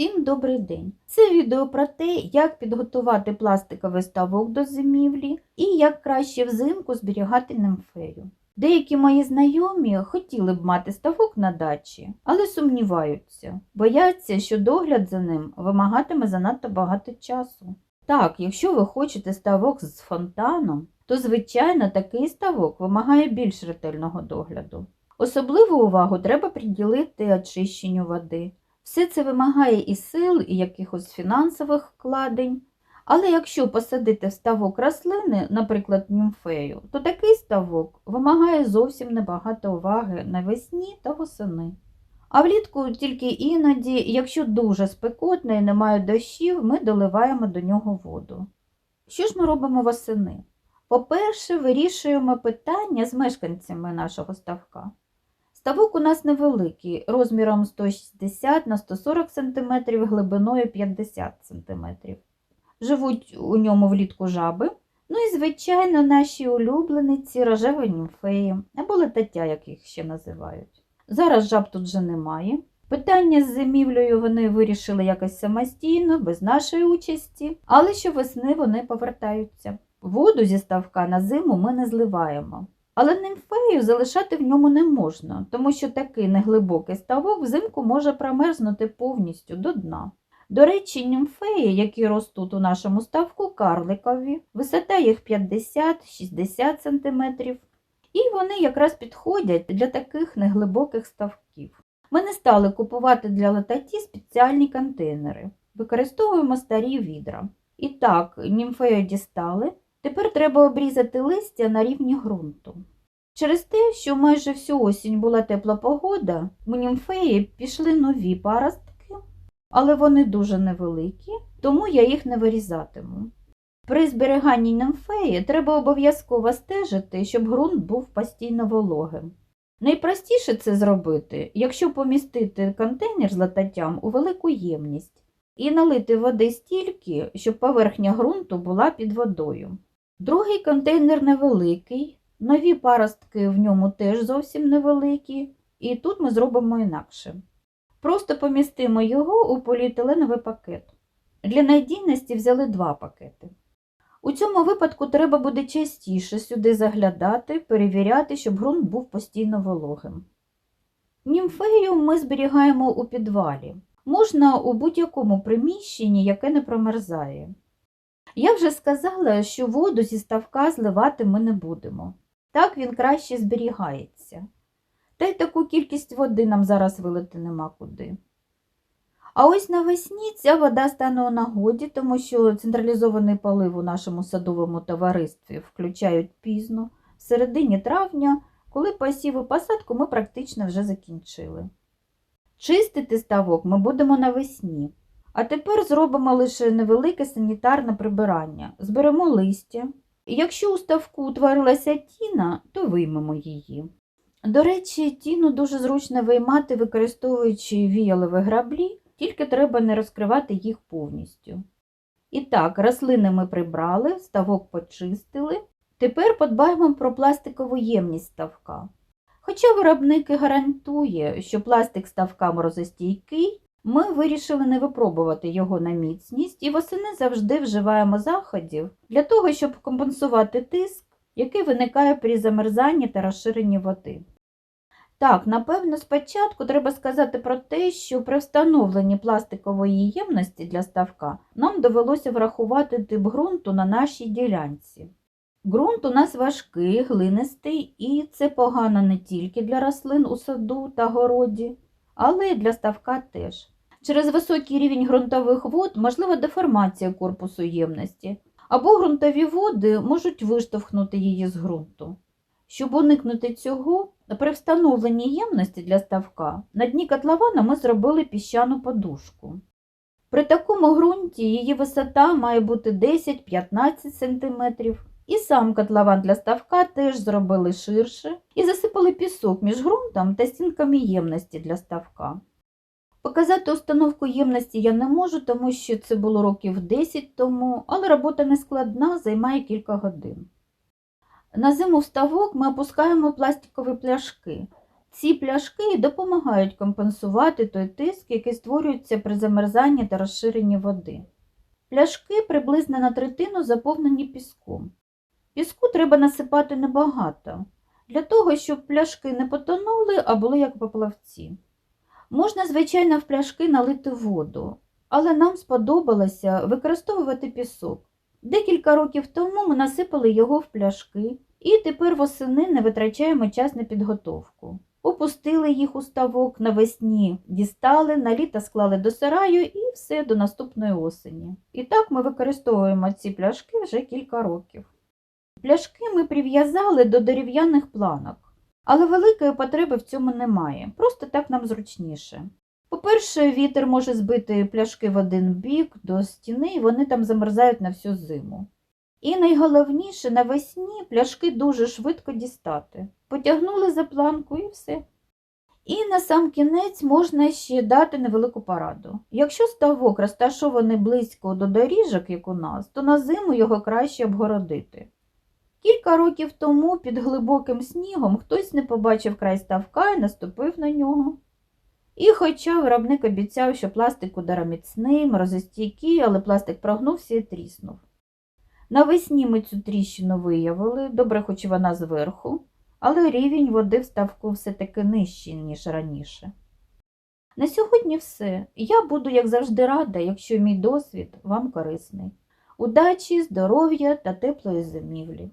Всім добрий день! Це відео про те, як підготувати пластиковий ставок до зимівлі і як краще взимку зберігати німфею. Деякі мої знайомі хотіли б мати ставок на дачі, але сумніваються, бояться, що догляд за ним вимагатиме занадто багато часу. Так, якщо ви хочете ставок з фонтаном, то звичайно такий ставок вимагає більш ретельного догляду. Особливу увагу треба приділити очищенню води. Все це вимагає і сил, і якихось фінансових вкладень. Але якщо посадити ставок рослини, наприклад, німфею, то такий ставок вимагає зовсім небагато уваги навесні та восени. А влітку тільки іноді, якщо дуже спекотно і немає дощів, ми доливаємо до нього воду. Що ж ми робимо восени? По-перше, вирішуємо питання з мешканцями нашого ставка. Ставок у нас невеликий, розміром 160 на 140 см, глибиною 50 см. Живуть у ньому влітку жаби. Ну і, звичайно, наші улюблениці рожеві німфеї або летаття, як їх ще називають. Зараз жаб тут вже немає. Питання з зимівлею вони вирішили якось самостійно, без нашої участі, але щовесни вони повертаються. Воду зі ставка на зиму ми не зливаємо. Але німфею залишати в ньому не можна, тому що такий неглибокий ставок взимку може промерзнути повністю до дна. До речі, німфеї, які ростуть у нашому ставку, карликові, висота їх 50-60 см, і вони якраз підходять для таких неглибоких ставків. Ми не стали купувати для летаті спеціальні контейнери, використовуємо старі відра. І так, німфею дістали, тепер треба обрізати листя на рівні ґрунту. Через те, що майже всю осінь була тепла погода, у німфеї пішли нові паростки, але вони дуже невеликі, тому я їх не вирізатиму. При зберіганні німфеї треба обов'язково стежити, щоб ґрунт був постійно вологим. Найпростіше це зробити, якщо помістити контейнер з лататтям у велику ємність і налити води стільки, щоб поверхня ґрунту була під водою. Другий контейнер невеликий, нові паростки в ньому теж зовсім невеликі, і тут ми зробимо інакше. Просто помістимо його у поліетиленовий пакет. Для надійності взяли два пакети. У цьому випадку треба буде частіше сюди заглядати, перевіряти, щоб ґрунт був постійно вологим. Німфею ми зберігаємо у підвалі. Можна у будь-якому приміщенні, яке не промерзає. Я вже сказала, що воду зі ставка зливати ми не будемо. Так він краще зберігається. Та й таку кількість води нам зараз вилити нема куди. А ось навесні ця вода стане у нагоді, тому що централізований полив у нашому садовому товаристві включають пізно, в середині травня, коли посів і посадку ми практично вже закінчили. Чистити ставок ми будемо навесні. А тепер зробимо лише невелике санітарне прибирання. Зберемо листя. Якщо у ставку утворилася тіна, то виймемо її. До речі, тіну дуже зручно виймати, використовуючи віялові граблі, тільки треба не розкривати їх повністю. І так, рослини ми прибрали, ставок почистили. Тепер подбаємо про пластикову ємність ставка. Хоча виробник гарантує, що пластик ставка морозостійкий, ми вирішили не випробувати його на міцність і восени завжди вживаємо заходів для того, щоб компенсувати тиск, який виникає при замерзанні та розширенні води. Так, напевно, спочатку треба сказати про те, що при встановленні пластикової ємності для ставка нам довелося врахувати тип ґрунту на нашій ділянці. Ґрунт у нас важкий, глинистий, і це погано не тільки для рослин у саду та городі, але й для ставка теж. Через високий рівень ґрунтових вод можлива деформація корпусу ємності, або ґрунтові води можуть виштовхнути її з ґрунту. Щоб уникнути цього, при встановленні ємності для ставка на дні котлована ми зробили піщану подушку. При такому ґрунті її висота має бути 10-15 см, і сам котлован для ставка теж зробили ширше і засипали пісок між ґрунтом та стінками ємності для ставка. Показати установку ємності я не можу, тому що це було років 10 тому, але робота не складна, займає кілька годин. На зиму в ставок ми опускаємо пластикові пляшки. Ці пляшки допомагають компенсувати той тиск, який створюється при замерзанні та розширенні води. Пляшки приблизно на третину заповнені піском. Піску треба насипати небагато, для того, щоб пляшки не потонули, а були як поплавці. Можна, звичайно, в пляшки налити воду, але нам сподобалося використовувати пісок. Декілька років тому ми насипали його в пляшки і тепер восени не витрачаємо час на підготовку. Опустили їх у ставок навесні, дістали, на літо склали до сараю і все до наступної осені. І так ми використовуємо ці пляшки вже кілька років. Пляшки ми прив'язали до дерев'яних планок, але великої потреби в цьому немає, просто так нам зручніше. По-перше, вітер може збити пляшки в один бік до стіни, і вони там замерзають на всю зиму. І найголовніше, навесні пляшки дуже швидко дістати. Потягнули за планку і все. І на сам кінець можна ще дати невелику пораду. Якщо ставок розташований близько до доріжок, як у нас, то на зиму його краще обгородити. Кілька років тому під глибоким снігом хтось не побачив край ставка і наступив на нього. І хоча виробник обіцяв, що пластик удароміцний, морозостійкий, але пластик прогнувся і тріснув. Навесні ми цю тріщину виявили, добре, хоч вона зверху, але рівень води в ставку все-таки нижчий, ніж раніше. На сьогодні все. Я буду, як завжди, рада, якщо мій досвід вам корисний. Удачі, здоров'я та теплої зимівлі.